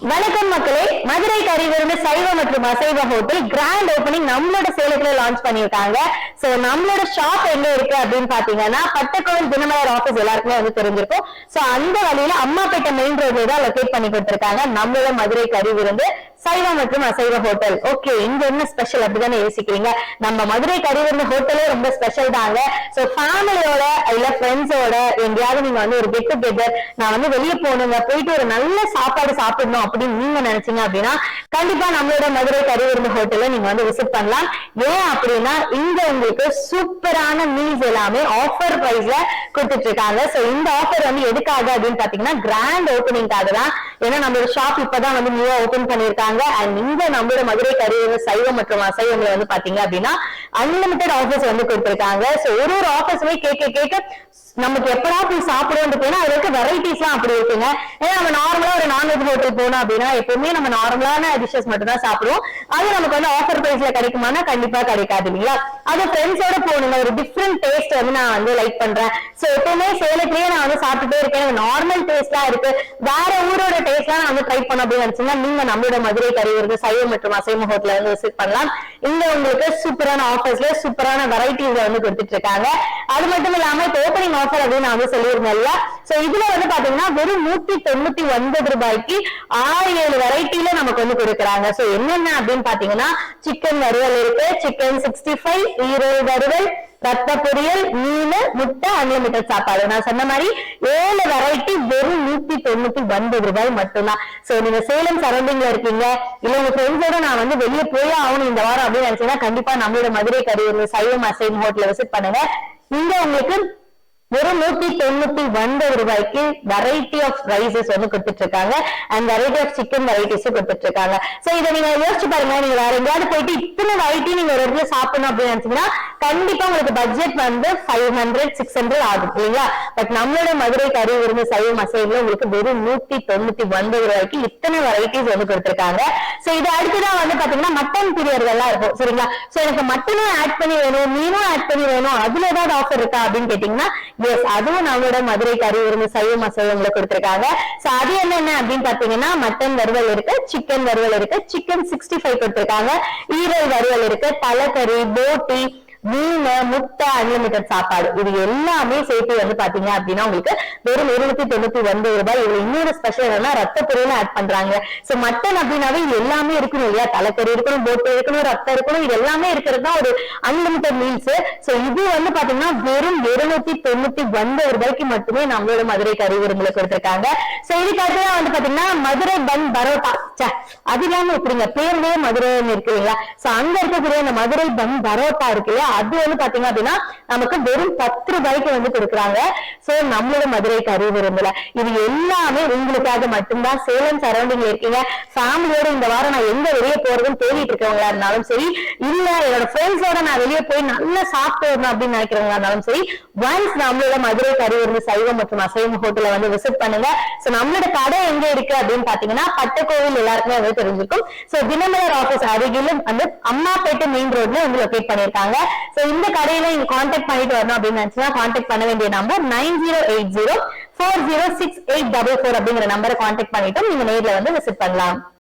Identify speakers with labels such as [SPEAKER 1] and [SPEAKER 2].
[SPEAKER 1] வணக்கம் மக்களே. மதுரை கறிவிருந்து சைவ மற்றும் அசைவ ஹோட்டல் கிராண்ட் ஓபனிங் நம்மளோட சேலத்துல லான்ச் பண்ணிருக்காங்க சோ நம்மளோட ஷாப் எங்க இருக்கு அப்படின்னு பாத்தீங்கன்னா பட்டக்கோவில் தினமலர் ஆபீஸ் எல்லாருக்குமே வந்து தெரிஞ்சிருக்கும். சோ அந்த வழியில அம்மாப்பேட்டை மெயின் ரோட்ல தான் லொகேட் பண்ணி கொடுத்திருக்காங்க. நம்மளோட மதுரை கறி விருந்து சைவ மற்றும் அசைவ ஹோட்டல் ஓகே இங்க என்ன ஸ்பெஷல் அப்படிதானே யோசிக்கிறீங்க? நம்ம மதுரை கறி ஹோட்டலே ரொம்ப ஸ்பெஷல் தாங்க சோ ஃபேமிலியோட இல்ல ஃப்ரெண்ட்ஸோட எங்கேயாவது நீங்க வந்து ஒரு கெட் டுகெதர் நான் வந்து வெளியே போகணுங்க போயிட்டு ஒரு நல்ல சாப்பாடு சாப்பிடணும் அப்படின்னு நீங்க நினைச்சீங்க அப்படின்னா கண்டிப்பா நம்மளோட மதுரை கறி ஹோட்டல நீங்க வந்து விசிட் பண்ணலாம். ஏன் அப்படின்னா இங்க உங்களுக்கு சூப்பரான மீல்ஸ் எல்லாமே ஆஃபர் பிரைஸ்ல கொடுத்துட்டு இருக்காங்க. சோ இந்த ஆஃபர் வந்து எதுக்காக அப்படின்னு பாத்தீங்கன்னா கிராண்ட் ஓப்பனிங்காக தான் ஏன்னா நம்மளோட ஷாப் இப்பதான் வந்து நியூவா ஓபன் பண்ணிருக்காங்க அண்ட் இங்க நம்மளோட மதுரை கறி சைவம் மற்றும் அசைவங்களை வந்து பாத்தீங்க அப்படின்னா அன்லிமிட்டட் ஆஃபர்ஸ் வந்து கொடுத்திருக்காங்க. சோ ஒரு ஒரு ஆஃபர்ஸுமே கேட்க கேட்க நமக்கு எப்படா போய் சாப்பிடுவோம் போனா அதுல இருக்க வெரைட்டிஸ் எல்லாம் அப்படி இருக்குங்க. ஏன்னா நம்ம நார்மலா ஒரு நான்வெஜ் ஹோட்டல் போனோம் அப்படின்னா எப்பவுமே நம்ம நார்மலான டிஷஸ் மட்டும் தான் சாப்பிடுவோம். அது நமக்கு வந்து ஆஃபர் பிரைஸ்ல கிடைக்குமானா கண்டிப்பா கிடைக்காது இல்லைங்களா? அது ஃப்ரெண்ட்ஸோட போகணுங்க. ஒரு டிஃப்ரெண்ட் டேஸ்ட் வந்து நான் வந்து லைக் பண்றேன். சோ எப்பவுமே சேலத்திலேயே நான் வந்து சாப்பிட்டுட்டே இருக்கேன். நார்மல் டேஸ்ட்லாம் இருக்கு. வேற ஊரோட டேஸ்ட்லாம் நான் வந்து ட்ரை பண்ண அப்படின்னு நினைச்சீங்கன்னா நீங்க நம்மளோட மதுரை கறி சைவம் மற்றும் அசைவ ஹோட்டல வந்து விசிட் பண்ணலாம். இங்க உங்களுக்கு சூப்பரான ஆஃபர்ஸ்ல சூப்பரான வெரைட்டிஸ் வந்து கொடுத்துட்டு இருக்காங்க. அது மட்டும் இல்லாம இப்போ ஓப்பனிங் ஆஃபர் அப்படின்னு நான் வந்து சொல்லியிருந்தேன் சோ இதுல வந்து பாத்தீங்கன்னா வெறும் நூத்தி தொண்ணூத்தி ஒன்பது ரூபாய்க்கு ஆறு ஏழு வெரைட்டில நமக்கு வந்து கொடுக்குறாங்க. சோ என்னென்ன அப்படின்னு பாத்தீங்கன்னா சிக்கன் வறுவல் இருக்கு. சிக்கன் சிக்ஸ்டி ஃபைவ் ஈரல் வறுவல் ரத்த பொரியல் மீன் முட்டை அன்லிமிட்டட் சாப்பாடு. நான் சொன்ன மாதிரி ஏழு வெரைட்டி வெறும் நூத்தி தொண்ணூத்தி ஒன்பது ரூபாய் மட்டும்தான். சோ நீங்க சேலம் சரௌண்டிங்ல இருக்கீங்க. இல்ல உங்க ஃப்ரெண்ட்ஸோட நான் வந்து வெளியே போய் ஆகணும் இந்த வாரம் அப்படின்னு நினைச்சீங்கன்னா கண்டிப்பா நம்மளோட மதுரை கறி சைவம் அசைவம் ஹோட்டல விசிட் பண்ணுங்க. இங்க உங்களுக்கு வெறும் நூத்தி தொண்ணூத்தி ஒன்பது ரூபாய்க்கு வெரைட்டி ஆஃப் ரைசஸ் வந்து கொடுத்துட்டு இருக்காங்க அண்ட் வெரைட்டி ஆஃப் சிக்கன் வெரைட்டிஸும் கொடுத்துட்டு இருக்காங்க சோ இதை நீங்க யோசிச்சு பாருங்க. நீங்க வேற எங்கேயாவது போயிட்டு இத்தனை வெரைட்டி நீங்க ஒரு இடத்துல சாப்பிடணும் அப்படின்னு நினைச்சீங்கன்னா கண்டிப்பா உங்களுக்கு பட்ஜெட் வந்து ஃபைவ் ஹண்ட்ரட் சிக்ஸ் ஹண்ட்ரட் ஆகும். இல்லைங்களா? பட் நம்மளோட மதுரை கறி விருந்து சைவம் அசைவம் உங்களுக்கு வெறும் நூத்தி தொண்ணூத்தி ஒன்பது ரூபாய்க்கு இத்தனை வெரைட்டிஸ் வந்து கொடுத்துருக்காங்க. சோ இது அடுத்துதான் வந்து பாத்தீங்கன்னா மட்டன் பிரியர்கள்லாம் இருக்கும். சரிங்களா? சோ எனக்கு மட்டனும் ஆட் பண்ணி வேணும் மீனும் ஆட் பண்ணி வேணும். அதுல ஏதாவது ஆஃபர் இருக்கா அப்படின்னு கேட்டீங்கன்னா எஸ் அதுவும் நம்மளோட மதுரை கறி விருந்து சைவம் அசைவங்களை கொடுத்திருக்காங்க. சோ அது என்னென்ன அப்படின்னு பாத்தீங்கன்னா மட்டன் வறுவல் இருக்கு சிக்கன் வறுவல் இருக்கு சிக்கன் சிக்ஸ்டி ஃபைவ் கொடுத்திருக்காங்க. ஈரல் வறுவல் இருக்கு தலைக்கறி போட்டி மீன் முட்டை அன்லிமிட்டட் சாப்பாடு. இது எல்லாமே சேர்த்து வந்து பாத்தீங்க அப்படின்னா உங்களுக்கு வெறும் இருநூத்தி தொண்ணூத்தி ஒன்பது ரூபாய். இதுல இன்னொரு ஸ்பெஷல் என்னன்னா ரத்த பொருள் ஆட் பண்றாங்க. சோ மட்டன் அப்படின்னாவே இது எல்லாமே இருக்கணும் இல்லையா? தலைக்கறி இருக்கணும் போட்டு இருக்கணும் ரத்தம் இருக்கணும் இது எல்லாமே இருக்கிறது தான் ஒரு அன்லிமிட்டட் மீல்ஸ் சோ இது வந்து பாத்தீங்கன்னா வெறும் இருநூத்தி தொண்ணூத்தி ஒன்பது ரூபாய்க்கு மட்டுமே நம்மளோட மதுரை கறி விரும்புல கொடுத்திருக்காங்க. சோ இதுக்கு அடுத்ததான் வந்து பாத்தீங்கன்னா மதுரை பன் பரோட்டா. அது இல்லாம இப்படிங்க. பேர்லயே மதுரைன்னு இருக்கு இல்லைங்களா சோ அங்க இருக்கக்கூடிய அந்த மதுரை பன் பரோட்டா இருக்கு இல்லையா? அது வந்து பாத்தீங்க அப்படின்னா நமக்கு வெறும் பத்து ரூபாய்க்கு வந்து கொடுக்குறாங்க. சோ நம்மளோட மதுரை கறி விரும்புல இது எல்லாமே உங்களுக்காக மட்டும்தான். சேலம் சரௌண்டிங்ல இருக்கீங்க. ஃபேமிலியோட இந்த வாரம் நான் எங்க வெளியே போறதுன்னு தேடிட்டு இருக்கவங்களா இருந்தாலும் சரி இல்ல என்னோட ஃப்ரெண்ட்ஸோட நான் வெளியே போய் நல்லா சாப்பிட்டு வரணும் அப்படின்னு நினைக்கிறவங்களா இருந்தாலும் சரி ஒன்ஸ் நம்மளோட மதுரை கறி விருந்து சைவம் மற்றும் அசைவம் ஹோட்டல வந்து விசிட் பண்ணுங்க. சோ நம்மளோட கடை எங்க இருக்கு அப்படின்னு பாத்தீங்கன்னா பட்டக்கோவில் எல்லாருக்குமே வந்து தெரிஞ்சிருக்கும். சோ தினமலர் ஆபீஸ் அருகிலும் வந்து அம்மாப்பேட்டை மெயின் ரோட்ல வந்து லொகேட் பண்ணிருக்காங்க சோ இந்த கடையில நீங்க கான்டாக்ட் பண்ணிட்டு வரணும் அப்படின்னு நினைச்சுன்னா கான்டாக்ட் பண்ண வேண்டிய number nine zero eight zero four zero six eight double four அப்படிங்கிற நம்பரை கான்டாக்ட் பண்ணிட்டு நீங்க நேர்ல வந்து விசிட் பண்ணலாம்.